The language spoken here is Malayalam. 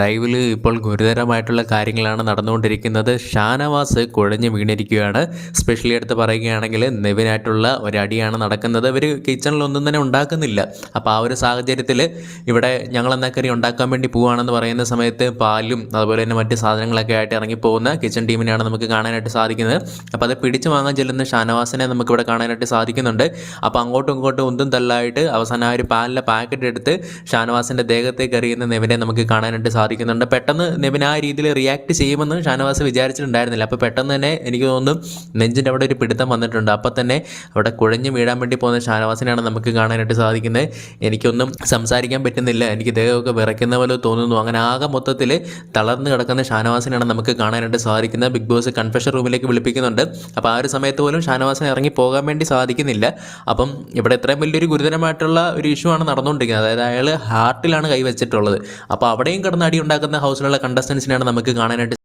ലൈവിൽ ഇപ്പോൾ ഗുരുതരമായിട്ടുള്ള കാര്യങ്ങളാണ് നടന്നുകൊണ്ടിരിക്കുന്നത്. ഷാനവാസ് കുഴഞ്ഞു വീണിരിക്കുകയാണ്. സ്പെഷ്യലി എടുത്ത് പറയുകയാണെങ്കിൽ നെവിനായിട്ടുള്ള ഒരടിയാണ് നടക്കുന്നത്. ഇവർ കിച്ചണിലൊന്നും തന്നെ ഉണ്ടാക്കുന്നില്ല. അപ്പോൾ ആ ഒരു സാഹചര്യത്തിൽ ഇവിടെ ഞങ്ങൾ എന്നാ കറി ഉണ്ടാക്കാൻ വേണ്ടി പോവുകയാണെന്ന് പറയുന്ന സമയത്ത് പാലും അതുപോലെ തന്നെ മറ്റ് സാധനങ്ങളൊക്കെ ആയിട്ട് ഇറങ്ങിപ്പോകുന്ന കിച്ചൺ ടീമിനെയാണ് നമുക്ക് കാണാനായിട്ട് സാധിക്കുന്നത്. അപ്പോൾ അത് പിടിച്ചു വാങ്ങാൻ ചെല്ലുന്ന ഷാനവാസിനെ നമുക്കിവിടെ കാണാനായിട്ട് സാധിക്കുന്നുണ്ട്. അപ്പോൾ അങ്ങോട്ടും ഇങ്ങോട്ടും ഒന്നും തല്ലായിട്ട് അവസാനം ആ ഒരു പാലിലെ പാക്കറ്റ് എടുത്ത് ഷാനവാസിന്റെ ദേഹത്തേക്ക് എറിയുന്ന നെവിനെ നമുക്ക് കാണാനായിട്ട് സാധിക്കുന്നുണ്ട്. പെട്ടെന്ന് നെവിൻ ആ രീതിയിൽ റിയാക്ട് ചെയ്യുമെന്ന് ഷാനവാസ് വിചാരിച്ചിട്ടുണ്ടായിരുന്നില്ല. അപ്പോൾ പെട്ടെന്ന് തന്നെ എനിക്ക് തോന്നുന്നു നെഞ്ചിന്റെ അവിടെ ഒരു പിടുത്തം വന്നിട്ടുണ്ട്. അപ്പോൾ തന്നെ അവിടെ കുഴഞ്ഞു വീഴാൻ വേണ്ടി പോകുന്ന ഷാനവാസിനെയാണ് നമുക്ക് കാണാനായിട്ട് സാധിക്കുന്നത്. എനിക്കൊന്നും സംസാരിക്കാൻ പറ്റുന്നില്ല. എനിക്ക് ദേഹമൊക്കെ വിറയ്ക്കുന്ന പോലെ തോന്നുന്നു. അങ്ങനെ ആകെ മൊത്തത്തിൽ തളർന്ന് കിടക്കുന്ന ഷാനവാസിനെയാണ് നമുക്ക് കാണാനായിട്ട് സാധിക്കുന്നത്. ബിഗ് ബോസ് കൺഫെഷൻ റൂമിലേക്ക് വിളിപ്പിക്കുന്നുണ്ട്. അപ്പോൾ ആ ഒരു സമയത്ത് പോലും ഷാനവാസിന് ഇറങ്ങി പോകാൻ വേണ്ടി സാധിക്കുന്നില്ല. അപ്പം ഇവിടെ ഇത്രയും വലിയൊരു ഗുരുതരമായിട്ടുള്ള ഒരു ഇഷ്യൂ ആണ് നടന്നുകൊണ്ടിരിക്കുന്നത്. അതായത് അയാൾ ഹാർട്ടിലാണ് കൈവച്ചിട്ടുള്ളത്. അപ്പോൾ അവിടെയും കിടന്ന് ഉണ്ടാക്കുന്ന ഹൗസിലുള്ള കണ്ടസ്റ്റൻസിനെയാണ് നമുക്ക് കാണാനായിട്ട്